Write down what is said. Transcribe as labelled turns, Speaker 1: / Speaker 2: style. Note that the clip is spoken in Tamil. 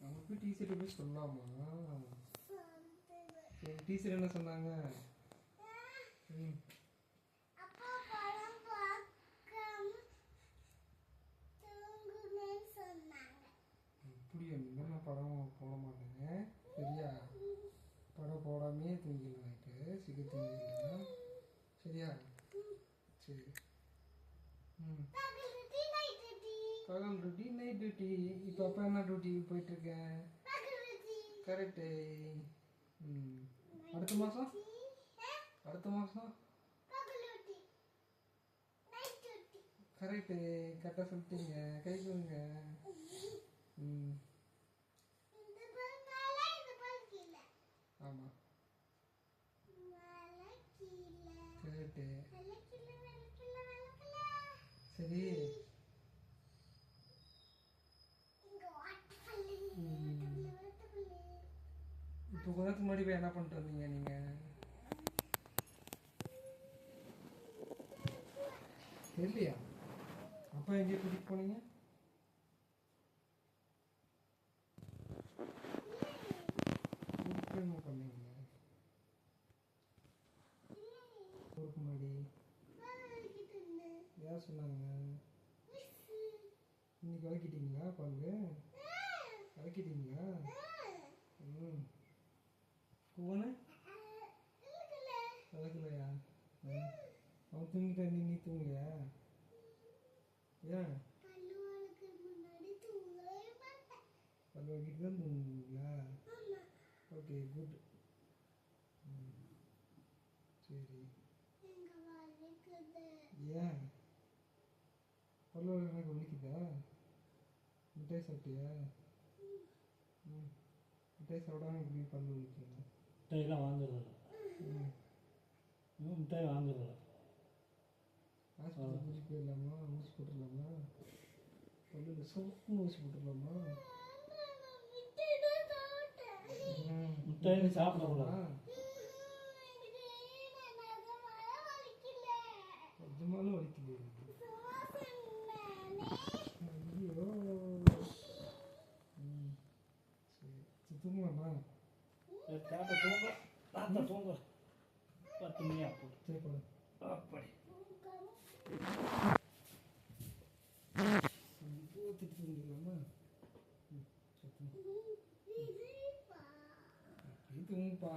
Speaker 1: நமக்கு டீச்சர் போய்
Speaker 2: சொன்னேன்.
Speaker 1: என் டீச்சர் என்ன சொன்னாங்க? அப்படியா? நான் படம் போட மாட்டேங்க? சரியா? படம் போடாமே நைட்டு சீக்கிரம் தூங்கிடலாம் சரியா? சரி ம்
Speaker 2: பகல் டியூட்டி நைட் டியூட்டி
Speaker 1: பகல் டியூட்டி நைட் டியூட்டி இப்போ அப்போ என்ன டியூட்டிக்கு போயிட்டுருக்கேன் கரெக்டு ம். அடுத்த மாதம் அடுத்த மாதம் கரெக்டு கரெக்டாக சொல்லிட்டீங்க. கை கொடுங்க. ம். ஆமாம் கரெக்டு சரி. இப்போ கொஞ்ச முன்னாடி போய் என்ன பண்ணிட்டு வந்தீங்க நீங்கள் தெரியலையா? அப்போ எங்கேயும் கூட்டிகிட்டு போனீங்க? பண்ணீங்க. ஊருக்கு முன்னாடி. யார் சொன்னாங்க? இன்னைக்கு வளர்க்கிட்டீங்களா பங்கு தூங்கிட்டா நீ நீ தூங்கலையா ஏன்?
Speaker 2: பல்லு
Speaker 1: வைக்கிட்டு தான் தூங்குவீங்களா?
Speaker 2: ஆமா.
Speaker 1: ஓகே குட் சரி. ஏன்? பல்லு எனக்கு வலிக்குதா மிட்டாய் சாப்பிட்டியா? ம். மிட்டாய் சாப்பிடாம எப்படி பல்லு வலிக்குங்க
Speaker 3: மிட்டாயெல்லாம் வாங்குறதில்ல.
Speaker 1: ம்.
Speaker 3: மிட்டாய் வாங்குறதில்ல.
Speaker 1: ஹாஸ்பிட்டல் கூட்டிட்டு போயிடலாமா ஊசி போட்டுடலாமா பல்லுல சோப்புன்னு ஊசி போட்டுடலாமா
Speaker 2: நான் விட்டுட்டு சாப்பிட்டேன்
Speaker 1: ம்.
Speaker 3: மிட்டாய் சாப்பிடக்கூடாது
Speaker 2: எனக்கு நான் நகமால வலிக்கல
Speaker 1: கொஞ்சமாலும் வலிக்குது எனக்கு.
Speaker 2: சும்மா சொன்னேனே
Speaker 1: ஐயோ ம் சரி சரி தூங்கலாமா
Speaker 3: சரி, தாத்தா தூங்க தாத்தா தூங்க பத்து மணி ஆகும்
Speaker 1: சரி போடு
Speaker 3: அப்படி
Speaker 1: Hidung pa.